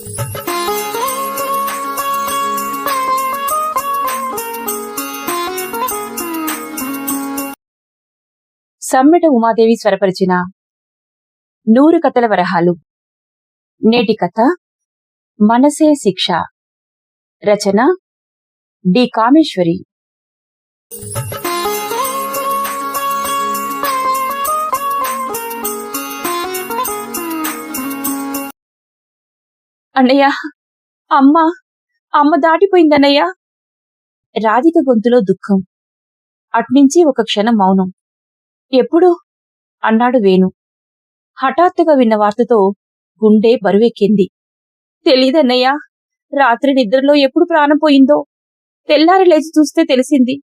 సమ్మెట ఉమాదేవి స్వరపరిచిన నూరు కథల వరహాలు. నేటి కథ మనసే శిక్ష. రచన డి కామేశ్వరి. అన్నయ్య అమ్మ అమ్మ దాటిపోయిందన్నయ్య. రాధిక గొంతులో దుఃఖం. అట్నుంచి ఒక క్షణం మౌనం. ఎప్పుడు? అన్నాడు వేణు. హఠాత్తుగా విన్న వార్తతో గుండె బరువెక్కింది. తెలీదన్నయ్యా రాత్రి నిద్రలో ఎప్పుడు ప్రాణం పోయిందో? తెల్లారి లేచి చూస్తే తెలిసింది.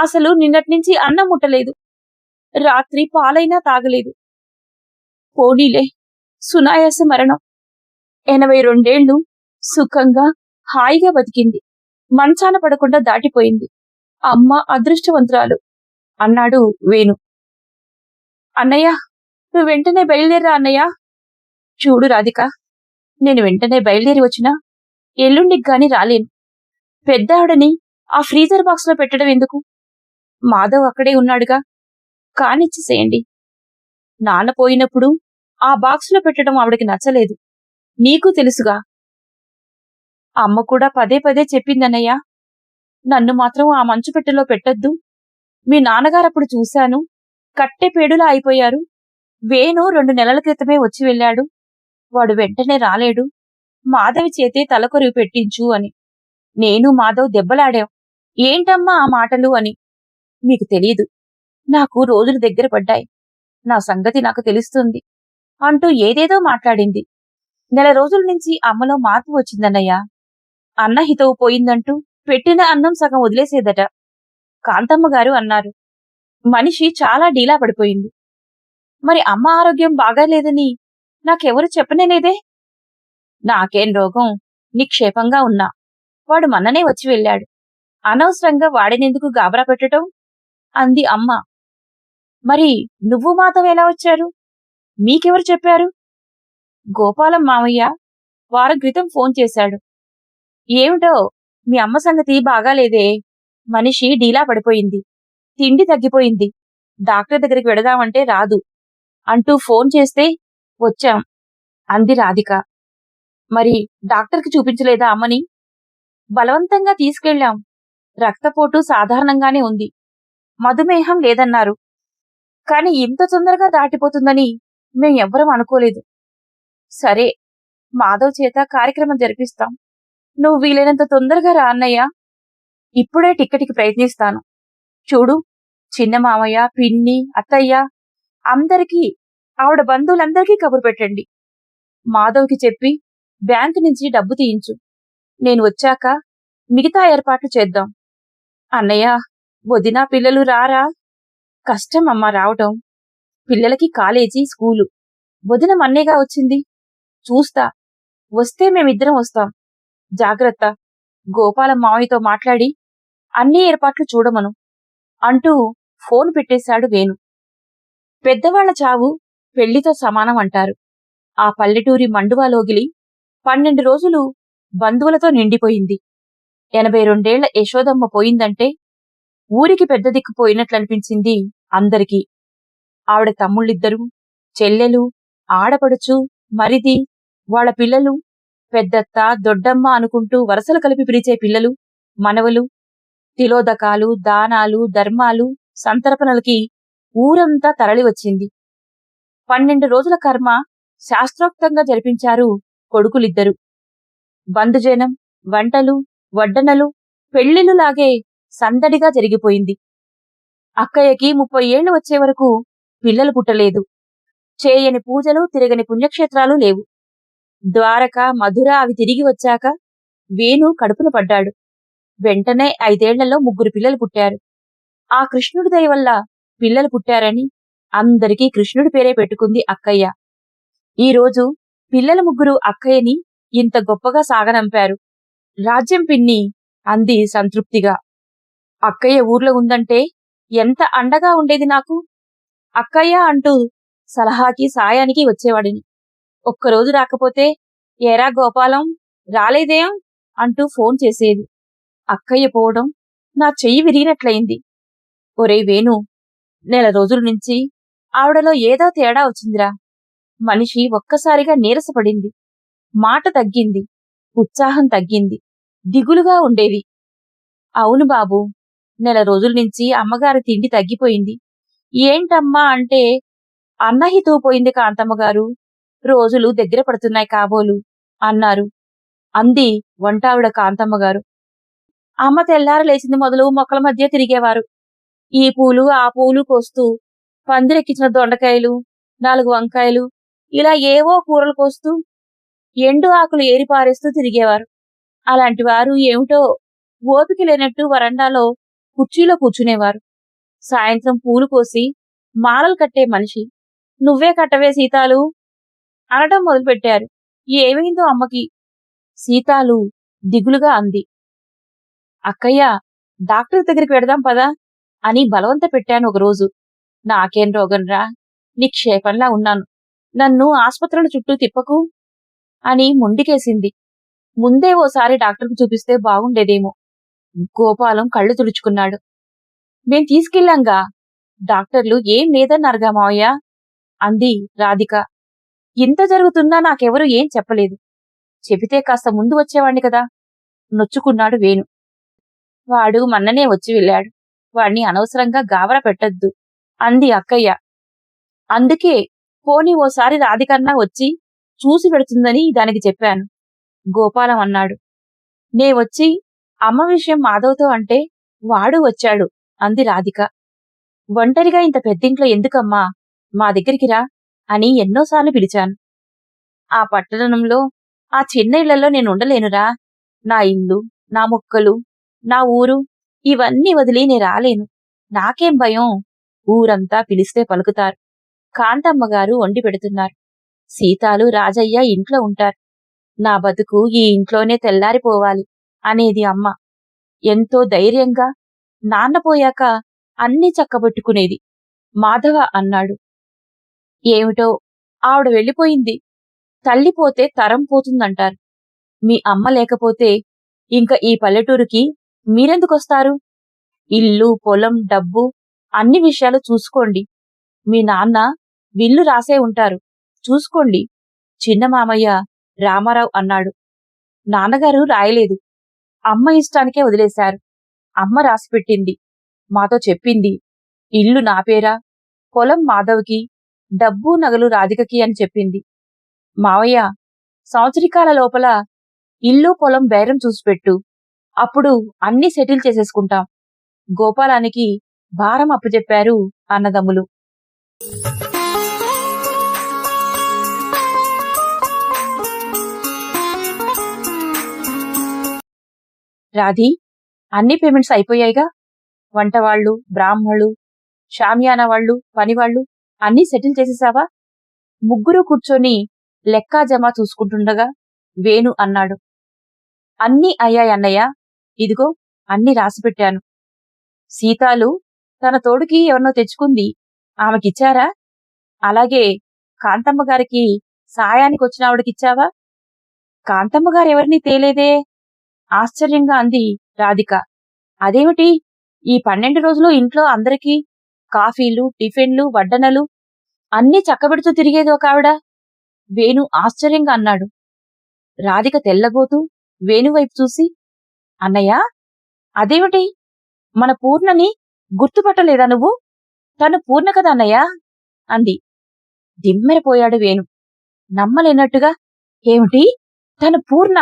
అసలు నిన్నట్నుంచి అన్నం ముట్టలేదు. రాత్రి పాలైనా తాగలేదు. పోనీలే సునాయాస మరణం. ఎనభై రెండేళ్ళు సుఖంగా హాయిగా బతికింది. మంచాన పడకుండా దాటిపోయింది. అమ్మ అదృష్టవంతురాలు అన్నాడు వేణు. అన్నయ్య నువ్వు వెంటనే బయలుదేరా అన్నయ్య. చూడు రాధిక నేను వెంటనే బయలుదేరి వచ్చినా ఎల్లుండికి గాని రాలేను. పెద్ద ఆవిడని ఆ ఫ్రీజర్ బాక్స్లో పెట్టడం ఎందుకు? మాధవ్ అక్కడే ఉన్నాడుగా. కానిచ్చేసేయండి. నాన్న పోయినప్పుడు ఆ బాక్స్లో పెట్టడం ఆవిడకి నచ్చలేదు. నీకు తెలుసుగా. అమ్మ కూడా పదే పదే చెప్పిందన్నయ్యా నన్ను మాత్రం ఆ మంచు పెట్టెలో పెట్టొద్దు. మీ నాన్నగారు అప్పుడు చూశాను కట్టె పేడులా అయిపోయారు. వేణు రెండు నెలల క్రితమే వచ్చి వెళ్ళాడు. వాడు వెంటనే రాలేడు. మాధవి చేతే తలకొరివి పెట్టించు అని. నేను మాధవ్ దెబ్బలాడాం. ఏంటమ్మా ఆ మాటలు అని. మీకు తెలీదు. నాకు రోజులు దగ్గర పడ్డాయి. నా సంగతి నాకు తెలుస్తుంది. అంటూ ఏదేదో మాట్లాడింది. నెల రోజుల నుంచి అమ్మలో మార్పు వచ్చిందన్నయ్య. అన్న హితవు పోయిందంటూ పెట్టిన అన్నం సగం వదిలేసేదట. కాంతమ్మ గారు అన్నారు. మనిషి చాలా డీలా పడిపోయింది. మరి అమ్మ ఆరోగ్యం బాగాలేదని నాకెవరు చెప్పనేలేదే? నాకేం రోగం? నిక్షేపంగా ఉన్నా. వాడు మన్ననే వచ్చి వెళ్ళాడు. అనవసరంగా వాడినెందుకు గాబరా పెట్టటం? అంది అమ్మ. మరి నువ్వు మాతో ఎలా వచ్చారు? మీకెవరు చెప్పారు? గోపాలం మామయ్య వారం క్రితం ఫోన్ చేశాడు. ఏమిటో మీ అమ్మ సంగతి బాగాలేదే. మనిషి డీలా పడిపోయింది. తిండి తగ్గిపోయింది. డాక్టర్ దగ్గరికి వెడదామంటే రాదు. అంటూ ఫోన్ చేస్తే వచ్చాం. అంది రాధిక. మరి డాక్టర్కి చూపించలేదా అమ్మని? బలవంతంగా తీసుకెళ్ళాం. రక్తపోటు సాధారణంగానే ఉంది. మధుమేహం లేదన్నారు. కాని ఇంత తొందరగా దాటిపోతుందని మేం ఎవ్వరం అనుకోలేదు. సరే మాధవ్ చేత కార్యక్రమం జరిపిస్తాం. నువ్వు వీలైనంత తొందరగా రా అన్నయ్య. ఇప్పుడే టిక్కెట్కి ప్రయత్నిస్తాను. చూడు చిన్న మామయ్య పిన్ని అత్తయ్య అందరికీ ఆవిడ బంధువులందరికీ కబురు పెట్టండి. మాధవ్కి చెప్పి బ్యాంకు నుంచి డబ్బు తీయించు. నేను వచ్చాక మిగతా ఏర్పాట్లు చేద్దాం. అన్నయ్య వదినా పిల్లలు రారా? కష్టం అమ్మ రావటం. పిల్లలకి కాలేజీ స్కూలు. వదిన మన్నేగా వచ్చింది. చూస్తా. వస్తే మేమిద్దరం వస్తాం. జాగ్రత్త. గోపాల మావయ్యతో మాట్లాడి అన్ని ఏర్పాట్లు చూడమను. అంటూ ఫోన్ పెట్టేశాడు వేణు. పెద్దవాళ్ళ చావు పెళ్ళితో సమానం అంటారు. ఆ పల్లెటూరి మండువాలోగిలి పన్నెండు రోజులు బంధువులతో నిండిపోయింది. ఎనభై రెండేళ్ళ యశోదమ్మ పోయిందంటే ఊరికి పెద్ద దిక్కు పోయినట్లనిపించింది అందరికీ. ఆవిడ తమ్ముళ్ళిద్దరూ చెల్లెలు ఆడపడుచు మరిది వాళ్ళ పిల్లలు పెద్దత్త దొడ్డమ్మ అనుకుంటూ వరసలు కలిపి పిలిచే పిల్లలు మనవలు తిలోదకాలు దానాలు ధర్మాలు సంతర్పణలకి ఊరంతా తరలివచ్చింది పన్నెండు రోజుల కర్మ శాస్త్రోక్తంగా జరిపించారు కొడుకులిద్దరు. బంధుజనం వంటలు వడ్డనలు పెళ్ళిళ్ళులాగే సందడిగా జరిగిపోయింది. అక్కయ్యకి ముప్పై ఏళ్ళు వచ్చే వరకు పిల్లలు పుట్టలేదు. చేయని పూజలు తిరగని పుణ్యక్షేత్రాలు లేవు. ద్వారక మధుర అవి తిరిగి వచ్చాక వేణు కడుపున పడ్డాడు. వెంటనే ఐదేళ్ళలో ముగ్గురు పిల్లలు పుట్టారు. ఆ కృష్ణుడి దయ వల్ల పిల్లలు పుట్టారని అందరికీ కృష్ణుడి పేరే పెట్టుకుంది అక్కయ్య. ఈరోజు పిల్లల ముగ్గురు అక్కయ్యని ఇంత గొప్పగా సాగనంపారు. రాజ్యం పిన్ని అంది సంతృప్తిగా. అక్కయ్య ఊర్లో ఉందంటే ఎంత అండగా ఉండేది నాకు? అక్కయ్య అంటూ సలహాకి సాయానికి వచ్చేవాడిని. ఒక్కరోజు రాకపోతే ఏరా గోపాలం రాలేదేం? అంటూ ఫోన్ చేసేది. అక్కయ్య పోవడం నా చెయ్యి విరిగినట్లయింది. ఒరేయ్ వేణు నెల రోజుల నుంచి ఆవిడలో ఏదో తేడా వచ్చిందిరా. మనిషి ఒక్కసారిగా నీరసపడింది. మాట తగ్గింది ఉత్సాహం తగ్గింది దిగులుగా ఉండేది. అవును బాబు నెల రోజుల నుంచి అమ్మగారి తిండి తగ్గిపోయింది. ఏంటమ్మా అంటే అన్నహితూ పోయింది కాంతమ్మగారు రోజులు దగ్గర పడుతున్నాయి కాబోలు అన్నారు. అంది వంటావిడ కాంతమ్మగారు అమ్మ తెల్లార లేచింది మొదలు మొక్కల మధ్య తిరిగేవారు. ఈ పూలు ఆ పూలు కోస్తూ పందిరెక్కించిన దొండకాయలు నాలుగు వంకాయలు ఇలా ఏవో కూరలు కోస్తూ ఎండు ఆకులు ఏరిపారేస్తూ తిరిగేవారు. అలాంటి వారు ఏమిటో ఓపిక లేనట్టు వరండాలో కుర్చీలో కూర్చునేవారు. సాయంత్రం పూలు కోసి మాలలు కట్టే మనిషి నువ్వే కట్టవే సీతాలు అనడం మొదలుపెట్టారు. ఏమైందో అమ్మకి? సీతాలు దిగులుగా అంది. అక్కయ్య డాక్టర్ దగ్గరికి వెడదాం పదా అని బలవంత పెట్టాను ఒకరోజు. నాకేం రోగంరా నిక్షేపంలా ఉన్నాను. నన్ను ఆసుపత్రుల చుట్టూ తిప్పకు అని ముండికేసింది. ముందే ఓసారి డాక్టర్కు చూపిస్తే బాగుండేదేమో. గోపాలం కళ్ళు తుడుచుకున్నాడు. మేం తీసుకెళ్ళాంగా. డాక్టర్లు ఏం లేదన్నారుగా మావయ్య? అంది రాధిక. ఇంత జరుగుతున్నా నాకెవరూ ఏం చెప్పలేదు. చెబితే కాస్త ముందు వచ్చేవాణ్ణి కదా. నొచ్చుకున్నాడు వేణు. వాడు మన్ననే వచ్చి వెళ్ళాడు. వాణ్ణి అనవసరంగా గావర పెట్టొద్దు అంది అక్కయ్య. అందుకే పోనీ ఓసారి రాధికన్నా వచ్చి చూసి పెడుతుందని దానికి చెప్పాను. గోపాలం అన్నాడు. నే వచ్చి అమ్మ విషయం మాధవ్తో అంటే వాడు వచ్చాడు అంది రాధిక. ఒంటరిగా ఇంత పెద్దింట్లో ఎందుకమ్మా? మా దగ్గరికి రా అని ఎన్నోసార్లు పిలిచాను. ఆ పట్టణంలో ఆ చిన్న ఇళ్ళలో నేను ఉండలేనురా. నా ఇల్లు నా మొక్కలు నా ఊరు ఇవన్నీ వదిలి నే రాలేను. నాకేం భయం? ఊరంతా పిలిస్తే పలుకుతారు. కాంతమ్మ గారు వండి పెడుతున్నారు. సీతాలు రాజయ్య ఇంట్లో ఉంటారు. నా బతుకు ఈ ఇంట్లోనే తెల్లారిపోవాలి అనేది అమ్మ. ఎంతో ధైర్యంగా నాన్న పోయాక అన్నీ చక్కబెట్టుకునేది. మాధవ అన్నాడు. ఏమిటో ఆవిడ వెళ్ళిపోయింది. తల్లిపోతే తరం పోతుందంటారు. మీ అమ్మ లేకపోతే ఇంక ఈ పల్లెటూరుకి మీరెందుకొస్తారు? ఇల్లు పొలం డబ్బు అన్ని విషయాలు చూసుకోండి. మీ నాన్న విల్లు రాసే ఉంటారు. చూసుకోండి. చిన్న మామయ్య రామారావు అన్నాడు. నాన్నగారు రాయలేదు. అమ్మ ఇష్టానికే వదిలేశారు. అమ్మ రాసిపెట్టింది. మాతో చెప్పింది. ఇల్లు నా పేరా? పొలం మాధవ్కి డబ్బు నగలు రాధికకి అని చెప్పింది. మావయ్య సంవత్సరికాల లోపల ఇల్లు పొలం బేరం చూసిపెట్టు. అప్పుడు అన్ని సెటిల్ చేసేసుకుంటాం. గోపాలానికి భారం అప్పచెప్పారు అన్నదమ్ములు. రాధి అన్ని పేమెంట్స్ అయిపోయాయిగా? వంటవాళ్ళు బ్రాహ్మణులు షామియానా వాళ్ళు పనివాళ్ళు అన్నీ సెటిల్ చేసేసావా? ముగ్గురు కూర్చొని లెక్కా జమా చూసుకుంటుండగా వేణు అన్నాడు. అన్నీ అయ్యాయి అన్నయ్య. ఇదిగో అన్ని రాసిపెట్టాను సీతాలు తన తోడుకి ఎవరినో తెచ్చుకుంది. ఆమెకిచ్చారా? అలాగే కాంతమ్మ గారికి సాయానికి వచ్చిన ఆవిడకిచ్చావా? కాంతమ్మ గారు ఎవరిని తేలేదే? ఆశ్చర్యంగా అంది రాధిక. అదేమిటి? ఈ పన్నెండు రోజులు ఇంట్లో అందరికీ కాఫీలు టిఫిన్లు వడ్డనలు అన్నీ చక్కబెడుతూ తిరిగేదో కావిడ వేణు ఆశ్చర్యంగా అన్నాడు. రాధిక తెల్లబోతూ వేణువైపు చూసి అన్నయ్య అదేమిటి? మన పూర్ణని గుర్తుపట్టలేదా నువ్వు? తను పూర్ణ కదా అన్నయ్య? అంది. దిమ్మెరపోయాడు వేణు. నమ్మలేనట్టుగా ఏమిటి? తను పూర్ణ?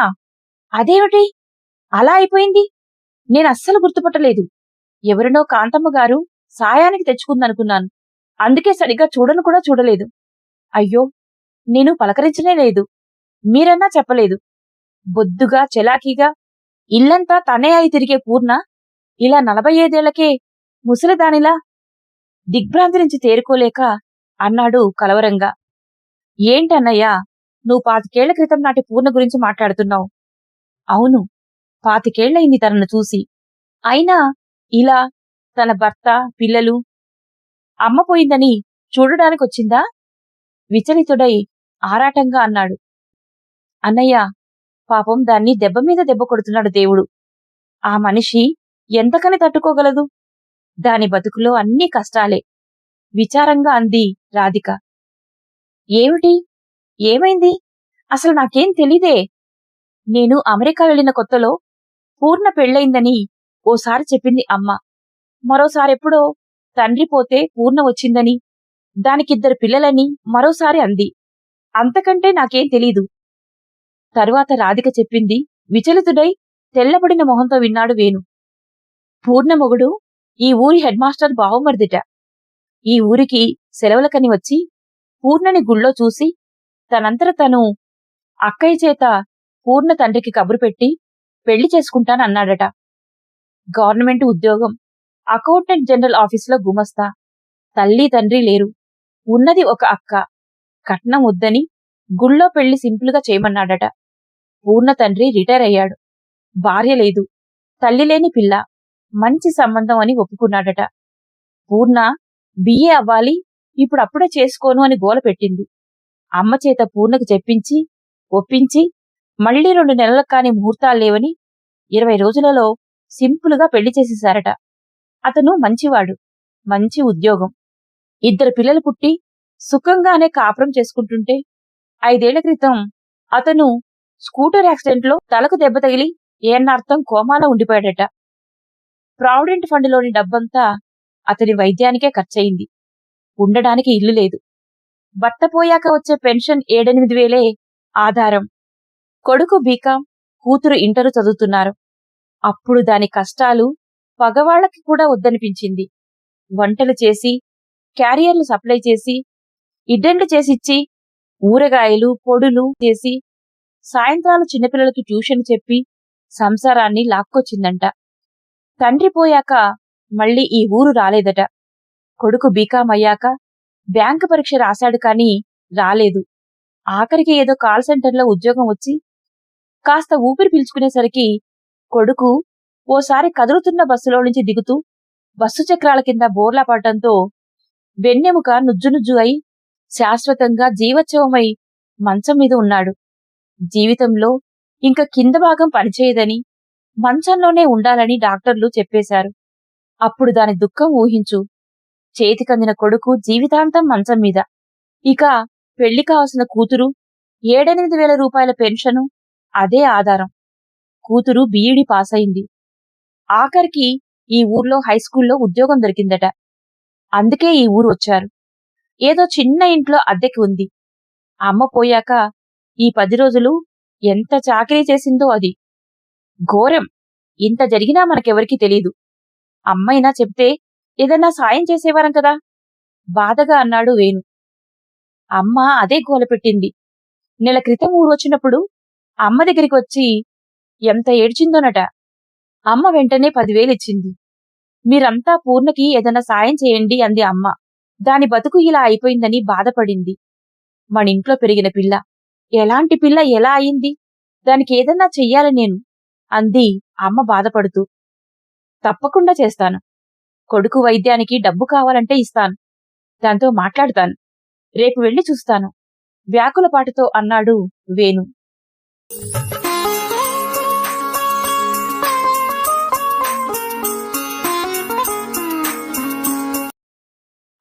అదేమిటి? అలా అయిపోయింది? నేను అస్సలు గుర్తుపట్టలేదు. ఎవరినో కాంతమ్మ గారు సాయానికి తెచ్చుకుందనుకున్నాను. అందుకే సరిగ్గా చూడను కూడా చూడలేదు. అయ్యో నేను పలకరించనే లేదు. మీరన్నా చెప్పలేదు. బొద్దుగా చెలాకీగా ఇల్లంతా తనే అయి తిరిగే పూర్ణ ఇలా నలభై ఐదేళ్ళకే ముసలిదానిలా దిగ్భ్రాంతి నుంచి తేరుకోలేక అన్నాడు కలవరంగా. ఏంటన్నయ్యా నువ్వు పాతికేళ్ళ క్రితం నాటి పూర్ణ గురించి మాట్లాడుతున్నావు. అవును పాతికేళ్ళయింది తనను చూసి. అయినా ఇలా తన భర్త పిల్లలు. అమ్మ పోయిందని చూడడానికొచ్చిందా? విచలితుడై ఆరాటంగా అన్నాడు. అన్నయ్య పాపం దాన్ని దెబ్బ మీద దెబ్బ కొడుతున్నాడు దేవుడు. ఆ మనిషి ఎంతకని తట్టుకోగలదు? దాని బతుకులో అన్ని కష్టాలే. విచారంగా అంది రాధిక. ఏమిటి? ఏమైంది? అసలు నాకేం తెలీదే. నేను అమెరికా వెళ్ళిన కొత్తలో పూర్ణ పెళ్ళయిందని ఓసారి చెప్పింది అమ్మ. మరోసారెప్పుడో తండ్రి పోతే పూర్ణ వచ్చిందని దానికిద్దరు పిల్లలని మరోసారి అంది. అంతకంటే నాకేం తెలీదు. తరువాత రాధిక చెప్పింది విచలితుడై తెల్లబడిన మొహంతో విన్నాడు వేణు. పూర్ణమొగుడు ఈ ఊరి హెడ్ మాస్టర్ ఈ ఊరికి సెలవులకని వచ్చి పూర్ణని గుళ్ళో చూసి తనంతట తను అక్కయ్య చేత పూర్ణ తండ్రికి కబురు పెట్టి పెళ్ళి చేసుకుంటానన్నాడట. గవర్నమెంట్ ఉద్యోగం అకౌంటెంట్ జనరల్ ఆఫీసులో గుమస్తా. తల్లి తండ్రి లేరు. ఉన్నది ఒక అక్క. కట్నం వద్దని గుళ్ళో పెళ్ళి సింపుల్గా చేయమన్నాడట. పూర్ణ తండ్రి రిటైర్ అయ్యాడు. భార్య లేదు. తల్లి లేని పిల్ల. మంచి సంబంధం అని ఒప్పుకున్నాడట. పూర్ణ బిఏ అవ్వాలి ఇప్పుడు అప్పుడే చేసుకోను అని గోల పెట్టింది. అమ్మ చేత పూర్ణకు చెప్పించి ఒప్పించి మళ్ళీ రెండు నెలలకు కాని ముహూర్తాలు లేవని ఇరవై రోజులలో సింపుల్గా పెళ్ళి చేసేశారట అతను మంచివాడు మంచి ఉద్యోగం. ఇద్దరు పిల్లలు పుట్టి సుఖంగానే కాపురం చేసుకుంటుంటే ఐదేళ్ళ క్రితం అతను స్కూటర్ యాక్సిడెంట్లో తలకు దెబ్బ తగిలి ఏనార్థం కోమాలో ఉండిపోయాడట. ప్రావిడెంట్ ఫండ్లోని డబ్బంతా అతని వైద్యానికే ఖర్చయింది. ఉండడానికి ఇల్లు లేదు. భర్త పోయాక వచ్చే పెన్షన్ ఏడెనిమిది వేలే ఆధారం. కొడుకు బీకాం కూతురు ఇంటరు చదువుతున్నారు. అప్పుడు దాని కష్టాలు పగవాళ్ళకి కూడా వద్దనిపించింది. వంటలు చేసి క్యారియర్లు సప్లై చేసి ఇడ్డెండ్లు చేసిచ్చి ఊరగాయలు పొడులు చేసి సాయంత్రాలు చిన్నపిల్లలకి ట్యూషన్ చెప్పి సంసారాన్ని లాక్కొచ్చిందంట. తండ్రి పోయాక మళ్ళీ ఈ ఊరు రాలేదట. కొడుకు బీకాం అయ్యాక బ్యాంకు పరీక్ష రాశాడు కానీ రాలేదు. ఆఖరికి ఏదో కాల్ సెంటర్లో ఉద్యోగం వచ్చి కాస్త ఊపిరి పీల్చుకునేసరికి కొడుకు ఓసారి కదులుతున్న బస్సులో నుంచి దిగుతూ బస్సు చక్రాల కింద బోర్లా పడటంతో వెన్నెముక నుజ్జునుజ్జు అయి శాశ్వతంగా జీవోత్సవమై మంచం మీద ఉన్నాడు. జీవితంలో ఇంక కింద భాగం పనిచేయదని మంచంలోనే ఉండాలని డాక్టర్లు చెప్పేశారు. అప్పుడు దాని దుఃఖం ఊహించు. చేతికందిన కొడుకు జీవితాంతం మంచం మీద. ఇక పెళ్ళి కావలసిన కూతురు ఏడెనిమిది వేల రూపాయల పెన్షను అదే ఆధారం. కూతురు బీఈడి పాస్ అయింది ఆఖరికి ఈ ఊర్లో హైస్కూల్లో ఉద్యోగం దొరికిందట. అందుకే ఈ ఊరు వచ్చారు. ఏదో చిన్న ఇంట్లో అద్దెకి ఉంది. అమ్మ పోయాక ఈ పది రోజులు ఎంత చాకరీ చేసిందో అది. ఘోరం. ఇంత జరిగినా మనకెవరికీ తెలీదు. అమ్మైనా చెప్తే ఏదన్నా సాయం చేసేవారం కదా? బాధగా అన్నాడు వేణు. అమ్మ అదే గోలపెట్టింది నెల క్రితం ఊరు వచ్చినప్పుడు అమ్మ దగ్గరికి వచ్చి ఎంత ఏడ్చిందోనట. అమ్మ వెంటనే పదివేలిచ్చింది మీరంతా పూర్ణకి ఏదన్నా సాయం చేయండి అంది అమ్మ. దాని బతుకు ఇలా అయిపోయిందని బాధపడింది. మనింట్లో పెరిగిన పిల్ల. ఎలాంటి పిల్ల ఎలా అయింది? దానికి ఏదన్నా చెయ్యాలి నేను అంది అమ్మ బాధపడుతూ. తప్పకుండా చేస్తాను. కొడుకు వైద్యానికి డబ్బు కావాలంటే ఇస్తాను. దాంతో మాట్లాడతాను. రేపు వెళ్ళి చూస్తాను. వ్యాకులపాటుతో అన్నాడు వేణు.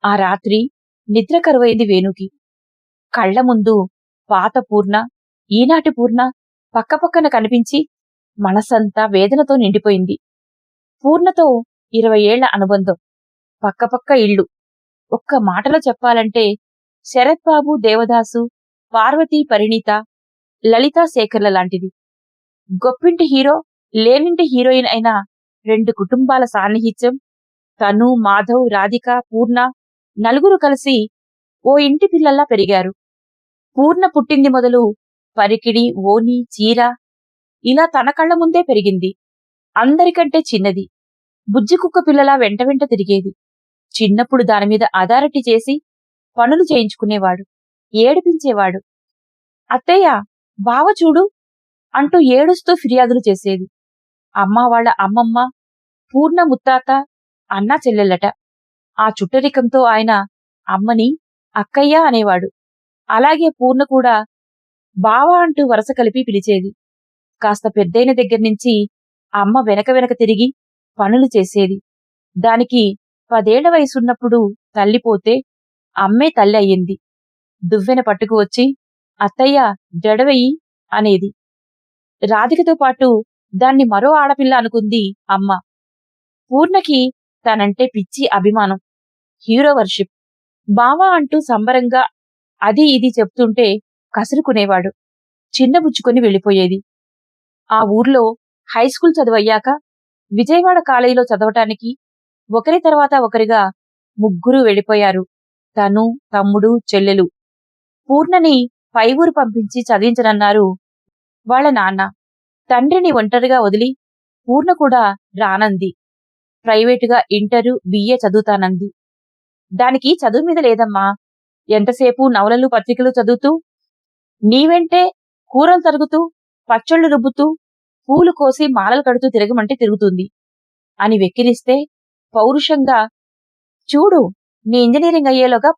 ఆ రాత్రి నిద్ర కరువైంది వేణుకి. కళ్ళ ముందు పాత పూర్ణ ఈనాటి పూర్ణ పక్కపక్కన కనిపించి మనసంతా వేదనతో నిండిపోయింది. పూర్ణతో ఇరవై ఏళ్ళ అనుబంధం పక్కపక్క ఇళ్ళు. ఒక్క మాటలో చెప్పాలంటే శరత్ బాబు దేవదాసు పార్వతి పరిణీత లలితా శేఖర్ల లాంటిది. గొప్పింటి హీరో లేనింటి హీరోయిన్ అయిన రెండు కుటుంబాల సాన్నిహిత్యం తను మాధవ్ రాధిక పూర్ణ నలుగురు కలిసి ఓ ఇంటి పిల్లల్లా పెరిగారు. పూర్ణ పుట్టింది మొదలు పరికిడి ఓని చీర ఇలా తన కళ్ళ ముందే పెరిగింది. అందరికంటే చిన్నది. బుజ్జి కుక్క పిల్లలా వెంట వెంట తిరిగేది. చిన్నప్పుడు దానిమీద అదారటి చేసి పనులు చేయించుకునేవాడు. ఏడిపించేవాడు. అత్తయ్య బావ చూడు అంటూ ఏడుస్తూ ఫిర్యాదులు చేసేది. అమ్మ వాళ్ళ అమ్మమ్మ పూర్ణ ముత్తాత అన్నా చెల్లెళ్ళట. ఆ చుట్టరికంతో ఆయన అమ్మని అక్కయ్య అనేవాడు. అలాగే పూర్ణ కూడా బావా అంటూ వరస కలిపి పిలిచేది. కాస్త పెద్దయిన దగ్గర నుంచి అమ్మ వెనక వెనక తిరిగి పనులు చేసేది. దానికి పదేళ్ళ వయసున్నప్పుడు తల్లిపోతే అమ్మే తల్లి అయ్యింది. దువ్వెన పట్టుకు వచ్చి అత్తయ్య జడవెయ్యి అనేది. రాధికతో పాటు దాన్ని మరో ఆడపిల్ల అనుకుంది అమ్మ. పూర్ణకి తనంటే పిచ్చి అభిమానం. Hero worship. బావా అంటూ సంబరంగా అది ఇది చెప్తుంటే కసురుకునేవాడు. చిన్నబుచ్చుకొని వెళ్ళిపోయేది. ఆ ఊర్లో హైస్కూల్ చదువయ్యాక విజయవాడ కాలేజీలో చదవటానికి ఒకరి తర్వాత ఒకరిగా ముగ్గురు వెళ్ళిపోయారు. తను తమ్ముడు చెల్లెలు. పూర్ణని పై ఊరు పంపించి చదివించనన్నారు వాళ్ళ నాన్న. తండ్రిని ఒంటరిగా వదిలి పూర్ణ కూడా రానంది. ప్రైవేటుగా ఇంటరు బిఏ చదువుతానంది. దానికి చదువు మీద లేదమ్మా. ఎంతసేపు నవలలు పత్రికలు చదువుతూ నీవెంటే కూరలు తరుగుతూ పచ్చళ్ళు రుబ్బుతూ పూలు కోసి మాలలు కడుతూ తిరగమంటే తిరుగుతుంది. అని వెక్కిరిస్తే పౌరుషంగా చూడు నీ ఇంజనీరింగ్ అయ్యేలోగా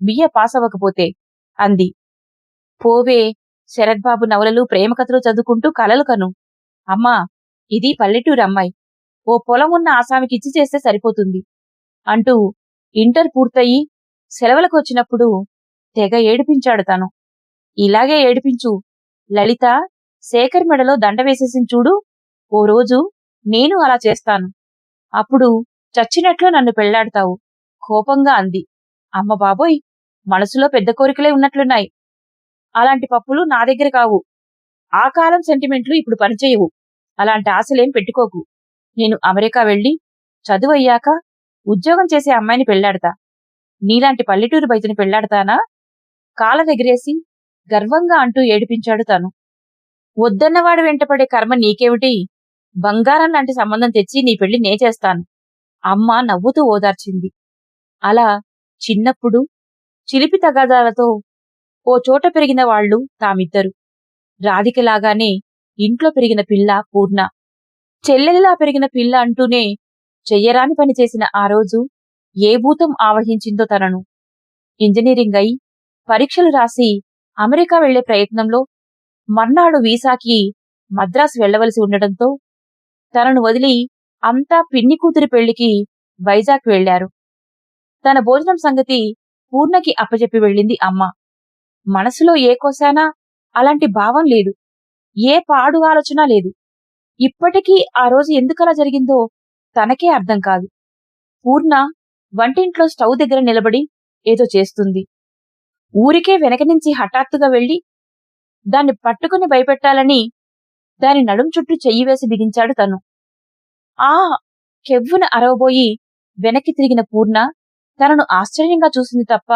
బిఏ పాస్ అవ్వకపోతే అంది. పోవే శరత్బాబు నవలలు ప్రేమకథలు చదువుకుంటూ కలలు కను. అమ్మా ఇది పల్లెటూరు అమ్మాయి. ఓ పొలం ఉన్న ఆసామికి ఇచ్చి చేస్తే సరిపోతుంది అంటూ ఇంటర్ పూర్తయి సెలవులకు వచ్చినప్పుడు తెగ ఏడిపించాడు తను. ఇలాగే ఏడిపించు. లలిత శేఖర్ మెడలో దండ వేసేసింది చూడు. ఓ రోజు నేను అలా చేస్తాను. అప్పుడు చచ్చినట్లు నన్ను పెళ్ళాడతావు. కోపంగా అంది. అమ్మ బాబోయ్ మనసులో పెద్ద కోరికలే ఉన్నట్లున్నాయి. అలాంటి పప్పులు నా దగ్గర కావు. ఆ కాలం సెంటిమెంట్లు ఇప్పుడు పనిచేయవు. అలాంటి ఆశలేం పెట్టుకోకు. నేను అమెరికా వెళ్ళి చదువు అయ్యాక ఉద్యోగం చేసే అమ్మాయిని పెళ్ళాడతా నీలాంటి పల్లెటూరు బయటని పెళ్ళాడతానా కాల దగ్గరేసి గర్వంగా అంటూ ఏడిపించాడు తను. వద్దన్నవాడు వెంటపడే కర్మ నీకేమిటి? బంగారం లాంటి సంబంధం తెచ్చి నీ పెళ్ళి నే చేస్తాను. అమ్మ నవ్వుతూ ఓదార్చింది. అలా చిన్నప్పుడు చిలిపి తగాదాలతో ఓ చోట పెరిగిన వాళ్ళు తామిద్దరు. రాధికలాగానే ఇంట్లో పెరిగిన పిల్ల పూర్ణ. చెల్లెలిలా పెరిగిన పిల్ల అంటూనే చెయ్యరాని పని చేసిన ఆ రోజు ఏ భూతం ఆవహించిందో తనను. ఇంజనీరింగ్ అయి పరీక్షలు రాసి అమెరికా వెళ్ళే ప్రయత్నంలో మర్నాడు వీసాకి మద్రాసు వెళ్ళవలసి ఉండటంతో తనను వదిలి అంతా పిన్ని కూతురి పెళ్ళికి వైజాగ్ వెళ్ళారు తన భోజనం సంగతి పూర్ణకి అప్పజెప్పి వెళ్ళింది అమ్మ. మనసులో ఏ కోసానా అలాంటి భావం లేదు. ఏ పాడు ఆలోచన లేదు. ఇప్పటికీ ఆ రోజు ఎందుకలా జరిగిందో తనకే అర్థం కాదు. పూర్ణ వంటింట్లో స్టవ్ దగ్గర నిలబడి ఏదో చేస్తుంది. ఊరికే వెనక నుంచి హఠాత్తుగా వెళ్ళి దాన్ని పట్టుకుని భయపెట్టాలని దాని నడుం చుట్టూ చెయ్యి వేసి బిగించాడు తను. ఆ కెవ్వున అరవబోయి వెనక్కి తిరిగిన పూర్ణ తనను ఆశ్చర్యంగా చూసింది తప్ప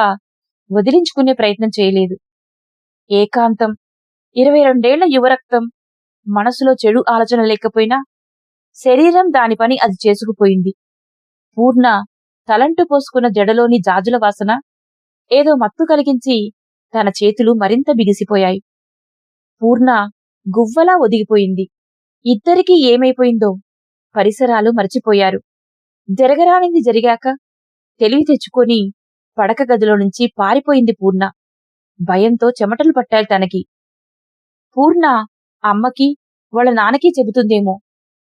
వదిలించుకునే ప్రయత్నం చేయలేదు. ఏకాంతం ఇరవై రెండేళ్ళ యువరక్తం మనసులో చెడు ఆలోచన లేకపోయినా శరీరం దాని పని అది చేసుకుపోయింది. పూర్ణ తలంటు పోసుకున్న జడలోని జాజుల వాసన ఏదో మత్తు కలిగించి తన చేతులు మరింత బిగిసిపోయాయి. పూర్ణ గువ్వలా ఒదిగిపోయింది. ఇద్దరికీ ఏమైపోయిందో పరిసరాలు మర్చిపోయారు. జరగరానింది జరిగాక తెలివి తెచ్చుకొని పడక గదిలో నుంచి పారిపోయింది పూర్ణ. భయంతో చెమటలు పట్టాయి తనకి. పూర్ణ అమ్మకి వాళ్ళ నాన్నకి చెబుతుందేమో.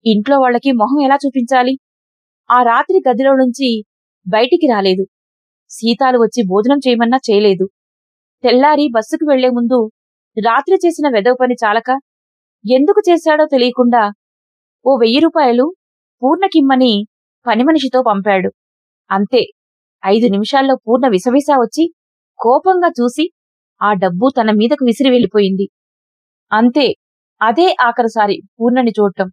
ఇంట్లో వాళ్ళకి మొహం ఎలా చూపించాలి? ఆ రాత్రి గదిలో నుంచి బయటికి రాలేదు. సీతాలు వచ్చి భోజనం చేయమన్నా చేయలేదు. తెల్లారి బస్సుకు వెళ్ళే ముందు రాత్రి చేసిన వెదవ పని చాలక ఎందుకు చేశాడో తెలియకుండా ఓ వెయ్యి రూపాయలు పూర్ణకిమ్మని పనిమనిషితో పంపాడు. అంతే ఐదు నిమిషాల్లో పూర్ణ విసవిసా వచ్చి కోపంగా చూసి ఆ డబ్బు తన మీదకు విసిరి వెళ్ళిపోయింది. అంతే అదే ఆఖరిసారి పూర్ణని చూడటం.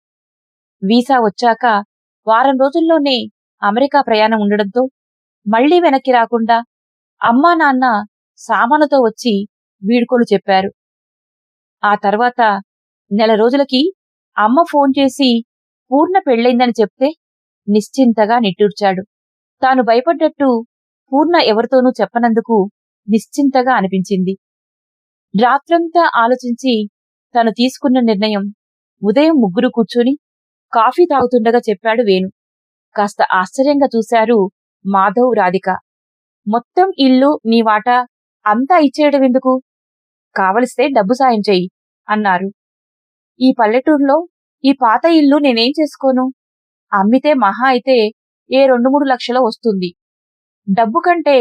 వీసా వచ్చాక వారం రోజుల్లోనే అమెరికా ప్రయాణం ఉండడంతో మళ్ళీ వెనక్కి రాకుండా అమ్మా నాన్న సామానుతో వచ్చి వీడుకోలు చెప్పారు. ఆ తర్వాత నెల రోజులకి అమ్మ ఫోన్ చేసి పూర్ణ పెళ్ళైందని చెప్తే నిశ్చింతగా నిట్టూర్చాడు. తాను భయపడ్డట్టు పూర్ణ ఎవరితోనూ చెప్పనందుకు నిశ్చింతగా అనిపించింది. రాత్రంతా ఆలోచించి తను తీసుకున్న నిర్ణయం ఉదయం ముగ్గురు కూర్చుని కాఫీ తాగుతుండగా చెప్పాడు వేణు. కాస్త ఆశ్చర్యంగా చూశారు మాధవ్ రాధిక. మొత్తం ఇల్లు నీ వాటా అంతా ఇచ్చేయడం ఎందుకు? కావలిస్తే డబ్బు సాయం చెయ్యి అన్నారు. ఈ పల్లెటూరులో ఈ పాత ఇల్లు నేనేం చేసుకోను? అమ్మితే మహా అయితే ఏ రెండు మూడు లక్షల వస్తుంది. డబ్బు కంటే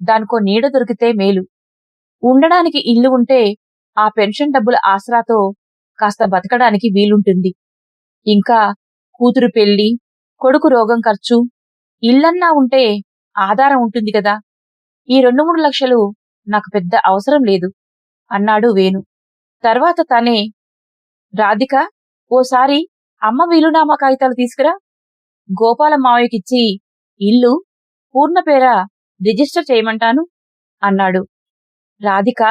దానికో నీడ దొరికితే మేలు. ఉండడానికి ఇల్లు ఉంటే ఆ పెన్షన్ డబ్బుల ఆసరాతో కాస్త బతకడానికి వీలుంటుంది. ఇంకా కూతురు పెళ్ళి కొడుకు రోగం ఖర్చు ఇల్లన్నా ఉంటే ఆధారం ఉంటుంది కదా. ఈ రెండు మూడు లక్షలు నాకు పెద్ద అవసరం లేదు అన్నాడు వేణు. తర్వాత తనే రాధిక ఓసారి అమ్మ వీలునామా కాగితాలు తీసుకురా గోపాల మావయ్యకిచ్చి ఇల్లు పూర్ణ పేర రిజిస్టర్ చేయమంటాను అన్నాడు. రాధిక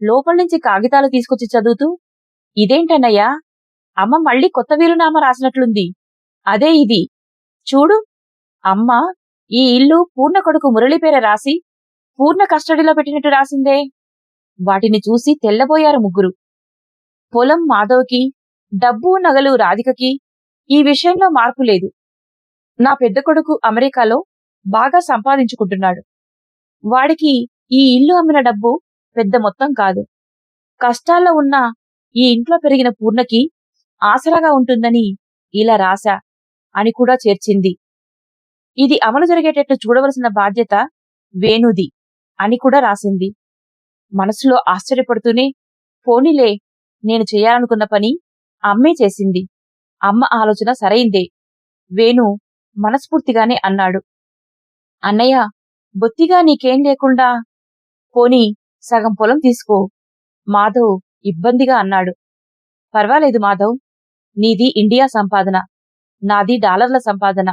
లోపల నుంచి కాగితాలు తీసుకొచ్చి చదువుతూ ఇదేంటన్నయ్యా అమ్మ మళ్ళీ కొత్త వీలునామా రాసినట్లుంది. అదే ఇది. చూడు అమ్మ ఈ ఇల్లు పూర్ణ కొడుకు మురళి పేర రాసి పూర్ణ కస్టడీలో పెట్టినట్టు రాసిందే. వాటిని చూసి తెల్లబోయారు ముగ్గురు. పొలం మాధవ్కి డబ్బు నగలు రాధికకి ఈ విషయంలో మార్పు లేదు. నా పెద్ద కొడుకు అమెరికాలో బాగా సంపాదించుకుంటున్నాడు. వాడికి ఈ ఇల్లు అమ్మిన డబ్బు పెద్ద మొత్తం కాదు. కష్టాల్లో ఉన్న ఈ ఇంట్లో పెరిగిన పూర్ణకి ఆసరాగా ఉంటుందని ఇలా రాశా అని కూడా చేర్చింది. ఇది అమలు జరిగేటట్టు చూడవలసిన బాధ్యత వేణుది అని కూడా రాసింది. మనసులో ఆశ్చర్యపడుతూనే పోనీలే నేను చేయాలనుకున్న పని అమ్మే చేసింది. అమ్మ ఆలోచన సరైందే. వేణు మనస్ఫూర్తిగానే అన్నాడు. అన్నయ్య బొత్తిగా నీకేం లేకుండా పోనీ సగం పొలం తీసుకో. మాధవ్ ఇబ్బందిగా అన్నాడు. పర్వాలేదు మాధవ్ నీది ఇండియా సంపాదన నాది డాలర్ల సంపాదన.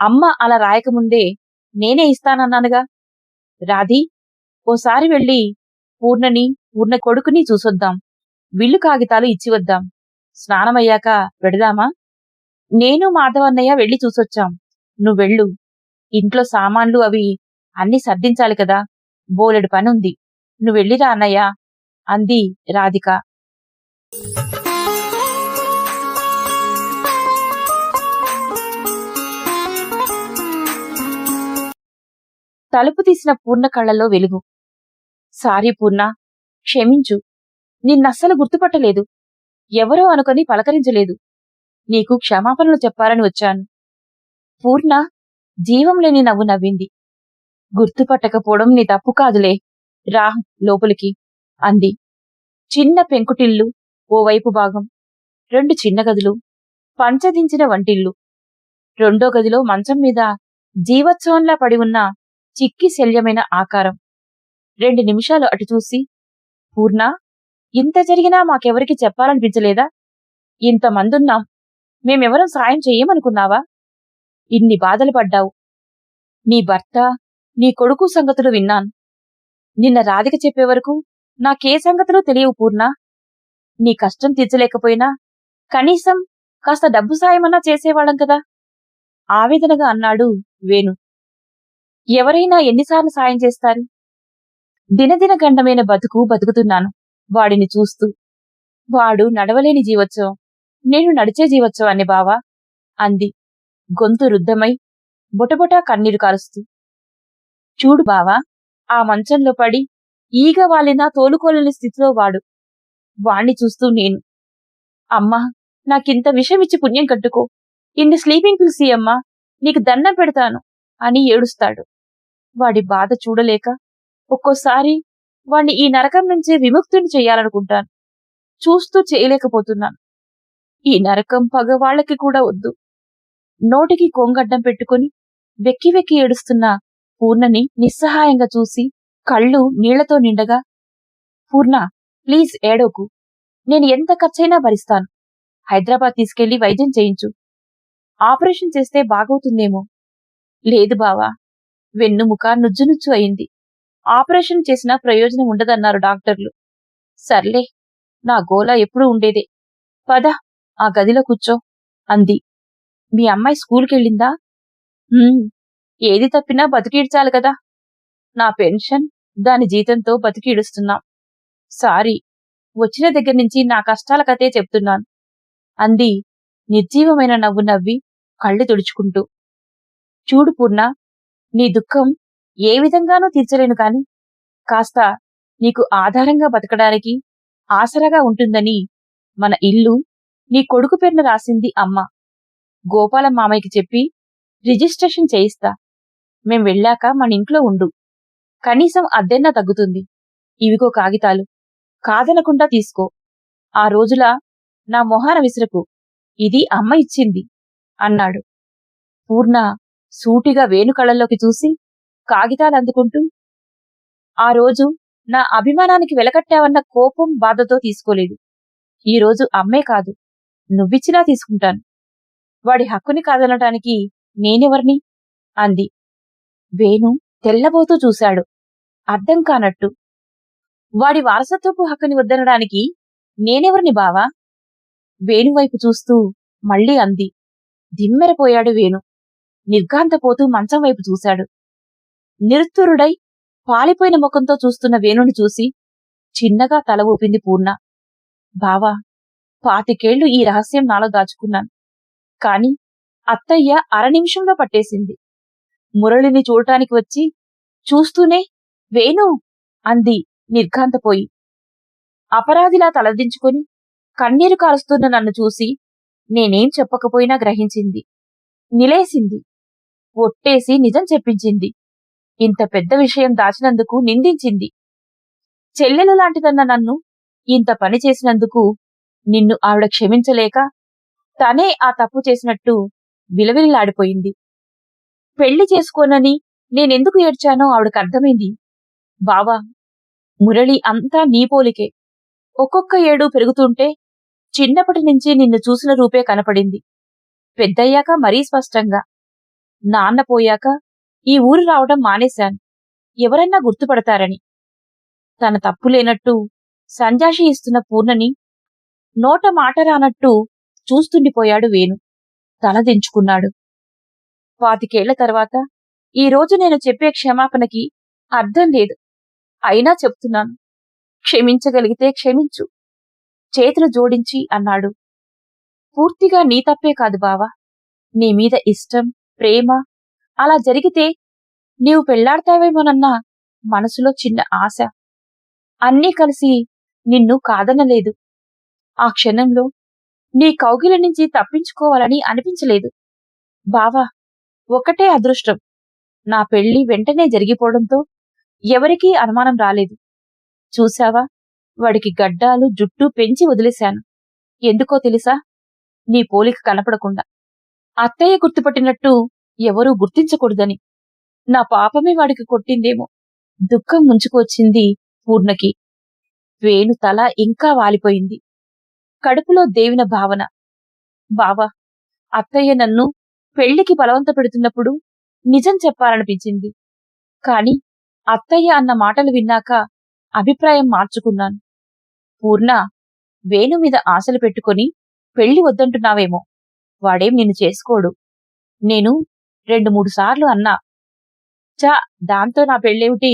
అమ్మ అలా రాయకముందే నేనే ఇస్తానన్నానుగా. రాధి ఓసారి వెళ్ళి పూర్ణని పూర్ణ కొడుకుని చూసొద్దాం. విల్లు కాగితాలు ఇచ్చి వద్దాం స్నానమయ్యాక పెడదామా? నేను మాధవన్నయ్య వెళ్ళి చూసొచ్చాం. నువ్వెళ్ళు. ఇంట్లో సామాన్లు అవి అన్ని సర్దించాలి కదా. బోలెడు పనుంది. నువ్వెళ్ళిరా అన్నయ్య అంది రాధిక. తలుపు తీసిన పూర్ణ కళ్ళలో వెలుగు. సారీ పూర్ణ క్షమించు. నిన్నస్సలు గుర్తుపట్టలేదు. ఎవరో అనుకొని పలకరించలేదు. నీకు క్షమాపణలు చెప్పాలని వచ్చాను. పూర్ణ జీవం లేని నవ్వు నవ్వింది. గుర్తుపట్టకపోవడం నీ తప్పు కాదులే. రా లోపలికి అంది. చిన్న పెంకుటిల్లు ఓవైపు భాగం. రెండు చిన్న గదులు. పంచదించిన వంటిల్లు. రెండో గదిలో మంచం మీద జీవోత్సవంలా పడి ఉన్న చిక్కి శల్యమైన ఆకారం. రెండు నిమిషాలు అటు చూసి పూర్ణ ఇంత జరిగినా మాకెవరికి చెప్పాలనిపించలేదా? ఇంతమందున్నాం మేమెవరం సాయం చెయ్యమనుకున్నావా? ఇన్ని బాధలు పడ్డావు. నీ భర్త నీ కొడుకు సంగతులు విన్నాను. నిన్న రాధిక చెప్పే వరకు నాకే సంగతులు తెలియవు పూర్ణ. నీ కష్టం తీర్చలేకపోయినా కనీసం కాస్త డబ్బు సాయమన్నా చేసేవాళ్ళం కదా. ఆవేదనగా అన్నాడు వేణు. ఎవరైనా ఎన్నిసార్లు సాయం చేస్తారు? దినదిన గండమైన బతుకు బతుకుతున్నాను. వాడిని చూస్తూ వాడు నడవలేని జీవోత్సవం. నేను నడిచే జీవోత్సవాన్ని బావా అంది. గొంతు రుద్ధమై బొటబొటా కన్నీరు కారుస్తూ. చూడు బావా ఆ మంచంలో పడి ఈగ వాలినా తోలుకోలేని స్థితిలో వాడు. వాణ్ణి చూస్తూ నేను. అమ్మా నాకింత విషమిచ్చి పుణ్యం కట్టుకో. ఇన్ని స్లీపింగ్ పిల్సి అమ్మా నీకు దండం పెడతాను అని ఏడుస్తాడు. వాడి బాధ చూడలేక ఒక్కోసారి వాణ్ణి ఈ నరకం నుంచి విముక్తిని చేయాలనుకుంటాను. చూస్తూ చేయలేకపోతున్నాను. ఈ నరకం పగవాళ్ళకి కూడా వద్దు. నోటికి కొంగడ్డం పెట్టుకుని వెక్కి వెక్కి ఏడుస్తున్న పూర్ణని నిస్సహాయంగా చూసి కళ్ళు నీళ్ళతో నిండగా పూర్ణ ప్లీజ్ ఏడోకు. నేను ఎంత ఖర్చైనా భరిస్తాను. హైదరాబాద్ తీసుకెళ్ళి వైద్యం చేయించు. ఆపరేషన్ చేస్తే బాగవుతుందేమో. లేదు బావా. వెన్నుముక నుజ్జునుజ్జు అయింది. ఆపరేషన్ చేసినా ప్రయోజనం ఉండదన్నారు డాక్టర్లు. సర్లే నా గోల ఎప్పుడూ ఉండేదే. పద ఆ గదిలో కూర్చో అంది. మీ అమ్మాయి స్కూల్కెళ్ళిందా? "ఉమ్, ఏది తప్పినా బతికిడ్చాలి కదా. నా పెన్షన్ దాని జీతంతో బతికిడుస్తున్నాం. సారీ వచ్చిన దగ్గర నుంచి నా కష్టాల కథే చెప్తున్నాను అంది నిర్జీవమైన నవ్వు నవ్వి కళ్ళు తుడుచుకుంటూ. చూడు పూర్ణ నీ దుఃఖం ఏ విధంగానూ తీర్చలేను కాని కాస్త నీకు ఆధారంగా బతకడానికి ఆసరాగా ఉంటుందని మన ఇల్లు నీ కొడుకు పేరున రాసింది అమ్మ. గోపాల మామయ్యకి చెప్పి రిజిస్ట్రేషన్ చేయిస్తా. మేం వెళ్ళాక మన ఇంట్లో ఉండు. కనీసం అద్దెన్నా తగ్గుతుంది. ఇవిగో కాగితాలు. కాదనకుండా తీసుకో. ఆ రోజులా నా మొహాన విసురకు. ఇది అమ్మ ఇచ్చింది అన్నాడు. పూర్ణ సూటిగా వేణుకళల్లోకి చూసి కాగితాలు అందుకుంటూ ఆ రోజు నా అభిమానానికి వెలకట్టావన్న కోపం బాధతో తీసుకోలేదు. ఈ రోజు అమ్మే కాదు నువ్విచ్చినా తీసుకుంటాను. వాడి హక్కుని కాదనటానికి నేనెవర్ని? అంది. వేణు తెల్లబోతూ చూశాడు. అర్థం కానట్టు. వాడి వారసత్వపు హక్కుని వద్దనడానికి నేనెవరిని బావా? వేణువైపు చూస్తూ మళ్ళీ అంది. దిమ్మెరపోయాడు వేణు. నిర్ఘాంతపోతూ మంచం వైపు చూశాడు. నిరుత్తురుడై పాలిపోయిన ముఖంతో చూస్తున్న వేణుని చూసి చిన్నగా తల ఊపింది పూర్ణ. బావా పాతికేళ్ళు ఈ రహస్యం నాలో దాచుకున్నాను. కాని అత్తయ్య అర నిమిషంలో పట్టేసింది. మురళిని చూడటానికి వచ్చి చూస్తూనే వేణు! అంది నిర్ఘాంతపోయి. అపరాధిలా తలదించుకొని కన్నీరు కారుస్తున్న నన్ను చూసి నేనేం చెప్పకపోయినా గ్రహించింది. నిలేసింది. ఒట్టేసి నిజం చెప్పించింది. ఇంత పెద్ద విషయం దాచినందుకు నిందించింది. చెల్లెలు లాంటిదన్న నన్ను ఇంత పని చేసినందుకు నిన్ను ఆవిడ క్షమించలేక తనే ఆ తప్పు చేసినట్టు విలవిల్లాడిపోయింది. పెళ్ళి చేసుకోనని నేనెందుకు ఏడ్చానో ఆవిడకు అర్థమైంది. బావా మురళి అంతా నీ పోలికే. ఒక్కొక్క ఏడు పెరుగుతుంటే చిన్నప్పటి నుంచి నిన్ను చూసిన రూపే కనపడింది. పెద్దయ్యాక మరీ స్పష్టంగా. నాన్న పోయాక ఈ ఊరు రావడం మానేశాను. ఎవరన్నా గుర్తుపడతారని. తన తప్పు లేనట్టు సంజాషి ఇస్తున్న పూర్ణని నోట మాట రానట్టు చూస్తుండిపోయాడు వేణు. తలదించుకున్నాడు పాతికేళ్ళ తర్వాత ఈ రోజు నేను చెప్పే క్షమాపణకి అర్థం లేదు. అయినా చెప్తున్నాను. క్షమించగలిగితే క్షమించు. చేతులు జోడించి అన్నాడు. పూర్తిగా నీ తప్పే కాదు బావా. నీ మీద ఇష్టం ప్రేమ? అలా జరిగితే నీవు పెళ్ళాడతావేమోనన్న మనసులో చిన్న ఆశ. అన్నీ కలిసి నిన్ను కాదనలేదు. ఆ క్షణంలో నీ కౌగిల నుంచి తప్పించుకోవాలని అనిపించలేదు. బావా ఒకటే అదృష్టం. నా పెళ్ళి వెంటనే జరిగిపోవడంతో ఎవరికీ అనుమానం రాలేదు. చూశావా? వాడికి గడ్డాలు జుట్టు పెంచి వదిలేశాను. ఎందుకో తెలుసా? నీ పోలిక కనపడకుండా. అత్తయ్య గుర్తుపట్టినట్టు ఎవరూ గుర్తించకూడదని. నా పాపమే వాడికి కొట్టిందేమో. దుఃఖం ముంచుకొచ్చింది పూర్ణకి. వేణు తల ఇంకా వాలిపోయింది. కడుపులో దేవిన భావన. బావా అత్తయ్య నన్ను పెళ్ళికి బలవంత పెడుతున్నప్పుడు నిజం చెప్పాలనిపించింది. కాని అత్తయ్య అన్న మాటలు విన్నాక అభిప్రాయం మార్చుకున్నాను. పూర్ణ వేణు మీద ఆశలు పెట్టుకొని పెళ్ళి వద్దంటున్నావేమో. వాడేం నిన్ను చేసుకోడు. నేను రెండు మూడు సార్లు అన్నా. చా దాంతో నా పెళ్ళేమిటి?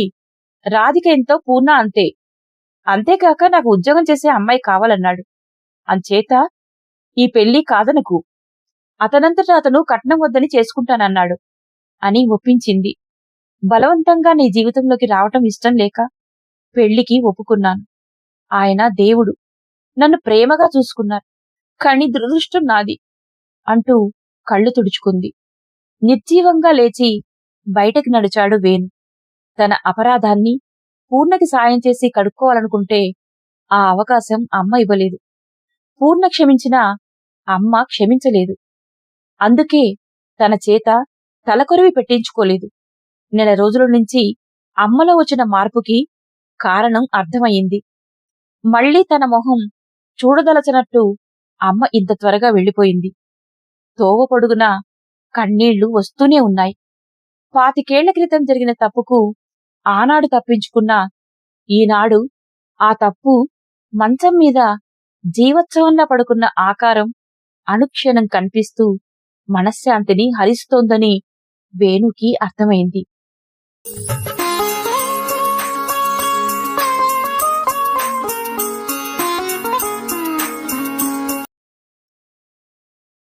రాధిక ఎంతో పూర్ణ అంతే. అంతేకాక నాకు ఉద్యోగం చేసే అమ్మాయి కావాలన్నాడు. అంచేత ఈ పెళ్ళి కాదనకు. అతనంతటా అతను కట్నం వద్దని చేసుకుంటానన్నాడు అని ఒప్పించింది. బలవంతంగా నీ జీవితంలోకి రావటం ఇష్టం లేక పెళ్ళికి ఒప్పుకున్నాను. ఆయన దేవుడు. నన్ను ప్రేమగా చూసుకున్నారు. కాని దురదృష్టం నాది. అంటూ కళ్ళు తుడుచుకుంది. నిర్జీవంగా లేచి బయటకి నడిచాడు వేణు. తన అపరాధాన్ని పూర్ణకి సాయం చేసి కడుక్కోవాలనుకుంటే ఆ అవకాశం అమ్మ ఇవ్వలేదు. పూర్ణ క్షమించినా అమ్మ క్షమించలేదు. అందుకే తన చేత తలకొరివి పెట్టించుకోలేదు. నెల రోజుల నుంచి అమ్మలో వచ్చిన మార్పుకి కారణం అర్థమయ్యింది. మళ్ళీ తన మొహం చూడదలచనట్టు అమ్మ ఇంత త్వరగా వెళ్ళిపోయింది. తోవ పొడుగున కన్నీళ్ళు వస్తూనే ఉన్నాయి. పాతికేళ్ళ క్రితం జరిగిన తప్పుకు ఆనాడు తప్పించుకున్నా ఈనాడు ఆ తప్పు మంచం మీద జీవోత్సవంలా పడుకున్న ఆకారం అనుక్షణం కనిపిస్తూ మనశ్శాంతిని హరిస్తోందని వేణుకి అర్థమైంది.